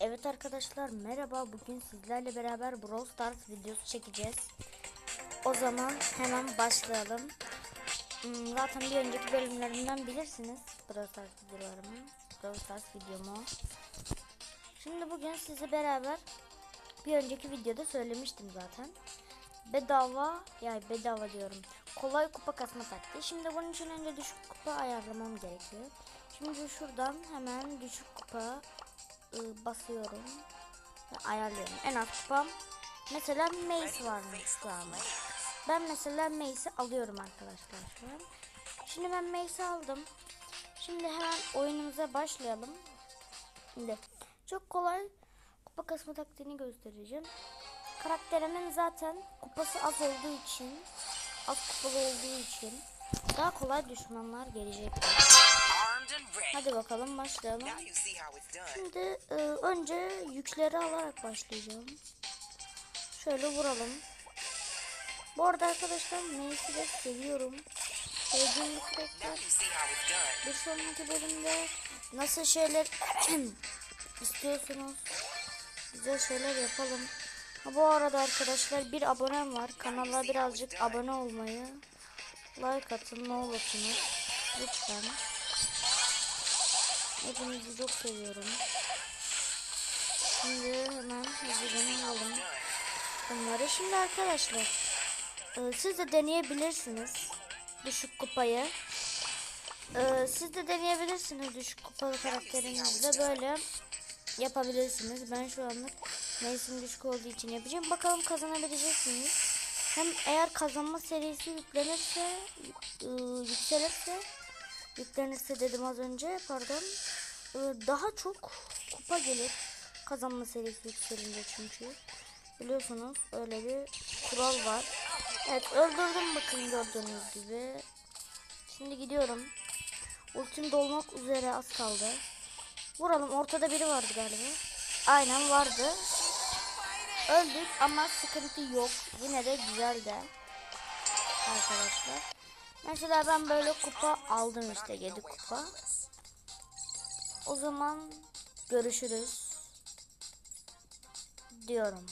Evet arkadaşlar merhaba bugün sizlerle beraber Brawl Stars videosu çekeceğiz. O zaman hemen başlayalım. Hmm, Zaten bir önceki bölümlerimden bilirsiniz Brawl Stars videolarımı. Brawl Stars videomu. Şimdi bugün sizi beraber bir önceki videoda söylemiştim zaten. Bedava yani bedava diyorum. Kolay kupa kasma taktiği. Şimdi bunun için önce düşük kupa ayarlamam gerekiyor. Şimdi şuradan hemen düşük kupa ıı, basıyorum ve ayarlıyorum. En az kupam mesela Mace varmış şu an. Ben mesela Mace'i alıyorum arkadaşlar şu an. Şimdi ben Mace'i aldım. Şimdi hemen oyunumuza başlayalım. Şimdi çok kolay kupa kasma taktiğini göstereceğim. Karakterimin zaten kupası az olduğu için az kupalı olduğu için daha kolay düşmanlar gelecektir. Hadi bakalım başlayalım. Şimdi e, önce yükleri alarak başlayacağım. Şöyle vuralım. Bu arada arkadaşlar Mace'i de seviyorum. Sevdiğim bir karakter. Bir sonraki bölümde nasıl şeyler istiyorsunuz? Güzel şeyler yapalım. Ha, bu arada arkadaşlar bir abonem var. Kanala birazcık abone olmayı, like atın ne olursunuz. Lütfen. Hepinizi çok seviyorum. Şimdi hemen hızlıca alalım bunları. Şimdi arkadaşlar e, siz de deneyebilirsiniz düşük kupayı. E, siz de deneyebilirsiniz düşük kupalı karakterinizle böyle yapabilirsiniz. Ben şu anlık mevsim düşük olduğu için yapacağım. Bakalım kazanabilecek miyiz? Hem eğer kazanma serisi yüklenirse, e, yükselirse, yüklenirse dedim az önce pardon. e, daha çok kupa gelir. Kazanma serisi yükselince çünkü. Biliyorsunuz öyle bir kural var. Evet öldürdüm bakın gördüğünüz gibi. Şimdi gidiyorum. Ultim dolmak üzere az kaldı. Vuralım ortada biri vardı galiba. Aynen vardı. Öldük ama sıkıntı yok. Yine de güzel de. Arkadaşlar. Mesela ben böyle kupa aldım işte 7 kupa. O zaman görüşürüz diyorum.